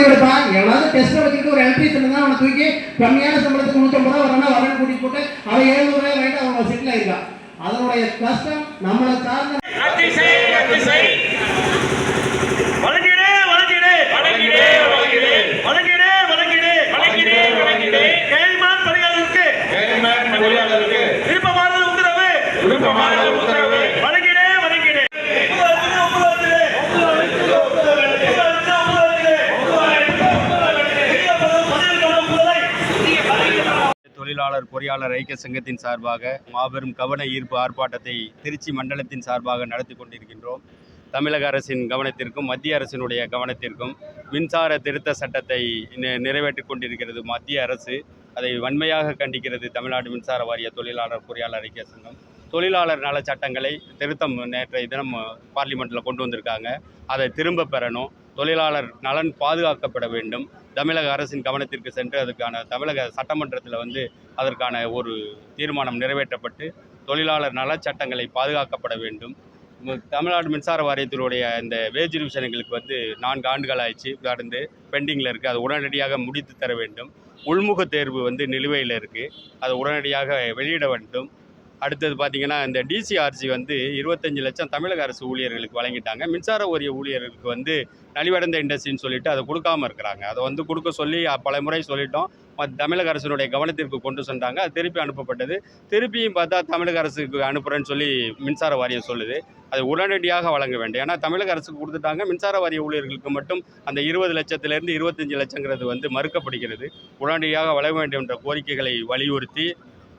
முடிவு எடுப்பான் எவனாவது டெஸ்ட்டை வச்சுக்கிட்டு ஒரு எலக்ட்ரீஷியன் தான் அவனை தூக்கி கம்மியான சம்பளத்துக்கு நூற்றம்பது ரூபா வரணும் வரணும் கூட்டிட்டு போட்டு அவன் எழுநூறு ரூபாய் வாங்கிட்டு அவன் செட்டில் ஆயிருக்கான் அதனுடைய கஷ்டம் நம்மளை சார்ந்த ரத்து தொழிலாளர் பொறியாளர் ஐக்கிய சங்கத்தின் சார்பாக மாபெரும் கவன ஈர்ப்பு ஆர்ப்பாட்டத்தை திருச்சி மண்டலத்தின் சார்பாக நடத்தி கொண்டிருக்கின்றோம். தமிழக அரசின் கவனத்திற்கும் மத்திய அரசினுடைய கவனத்திற்கும் மின்சார திருத்த சட்டத்தை நிறைவேற்றி கொண்டிருக்கிறது மத்திய அரசு. அதை வன்மையாக கண்டிக்கிறது தமிழ்நாடு மின்சார வாரிய தொழிலாளர் பொறியாளர் ஐக்கிய சங்கம். தொழிலாளர் நல சட்டங்களை திருத்தம் நேற்றைய தினம் பார்லிமெண்ட்டில் கொண்டு வந்திருக்காங்க. அதை திரும்ப பெறணும். தொழிலாளர் நலன் பாதுகாக்கப்பட வேண்டும். தமிழக அரசின் கவனத்திற்கு சென்று அதுக்கான தமிழக சட்டமன்றத்தில் வந்து அதற்கான ஒரு தீர்மானம் நிறைவேற்றப்பட்டு தொழிலாளர் நலச்சட்டங்களை பாதுகாக்கப்பட வேண்டும். தமிழ்நாடு மின்சார வாரியத்தினுடைய இந்த வேஜ் ரிவிஷன்களுக்கு வந்து நான்கு ஆண்டுகள் ஆயிடுச்சு. கடந்து பெண்டிங்கில் இருக்குது அது உடனடியாக முடித்து தர வேண்டும். உள்முக தேர்வு வந்து நிலுவையில் இருக்குது அதை உடனடியாக வெளியிட வேண்டும். அடுத்தது பார்த்தீங்கன்னா இந்த டிசிஆர்சி வந்து இருபத்தஞ்சு லட்சம் தமிழக அரசு ஊழியர்களுக்கு வழங்கிட்டாங்க. மின்சார வாரிய ஊழியர்களுக்கு வந்து நலிவடைந்த இண்டஸ்ட்ரின்னு சொல்லிட்டு அதை கொடுக்காம இருக்கிறாங்க. அதை வந்து கொடுக்க சொல்லி பல முறை சொல்லிட்டோம். மத் தமிழக அரசினுடைய கவனத்திற்கு கொண்டு சென்றாங்க. அது திருப்பி அனுப்பப்பட்டது. திருப்பியும் பார்த்தா தமிழக அரசுக்கு அனுப்புகிறேன்னு சொல்லி மின்சார வாரியம் சொல்லுது. அது உடனடியாக வழங்க வேண்டும். ஏன்னா தமிழக அரசுக்கு கொடுத்துட்டாங்க. மின்சார வாரிய ஊழியர்களுக்கு மட்டும் அந்த இருபது லட்சத்திலேருந்து இருபத்தஞ்சி லட்சங்கிறது வந்து மறுக்கப்படுகிறது. உடனடியாக வழங்க வேண்டும் என்ற கோரிக்கைகளை வலியுறுத்தி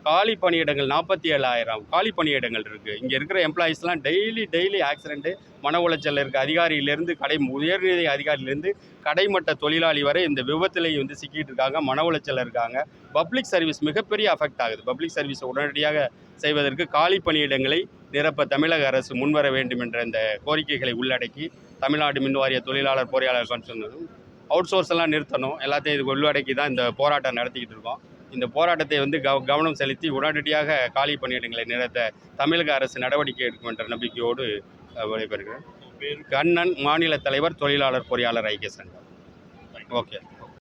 காலி பணியிடங்கள் நாற்பத்தி ஏழாயிரம் காலி பணியிடங்கள் இருக்குது இங்கே இருக்கிற எம்ப்ளாயீஸ்லாம் டெய்லி டெய்லி ஆக்சிடென்ட்டு மன உளைச்சல் இருக்க அதிகாரியிலேருந்து கடை உயர்நிலை அதிகாரியிலேருந்து கடைமட்ட தொழிலாளி வரை இந்த விபத்துலேயும் வந்து சிக்கிட்டு இருக்காங்க மன உளைச்சல் இருக்காங்க. பப்ளிக் சர்வீஸ் மிகப்பெரிய அஃபெக்ட் ஆகுது. பப்ளிக் சர்வீஸை உடனடியாக செய்வதற்கு காலி பணியிடங்களை நிரப்ப தமிழக அரசு முன்வர வேண்டும் என்ற இந்த கோரிக்கைகளை உள்ளடக்கி தமிழ்நாடு மின்வாரிய தொழிலாளர் பொறியாளர் கவுன்சில் அவுட் சோர்ஸ் எல்லாம் நிறுத்தணும். எல்லாத்தையும் இதுக்கு உள்ளடக்கி தான் இந்த போராட்டம் நடத்திக்கிட்டு இருக்கோம். இந்த போராட்டத்தை வந்து கவ கவனம் செலுத்தி உடனடியாக காலி பணியிடங்களை நிறுத்த தமிழக அரசு நடவடிக்கை எடுக்கும் என்ற நம்பிக்கையோடு விடைபெறுகிறேன். கண்ணன் மாநில தலைவர் தொழிலாளர் பொறியாளர் ஐக்கிய சங்கம். ஓகே.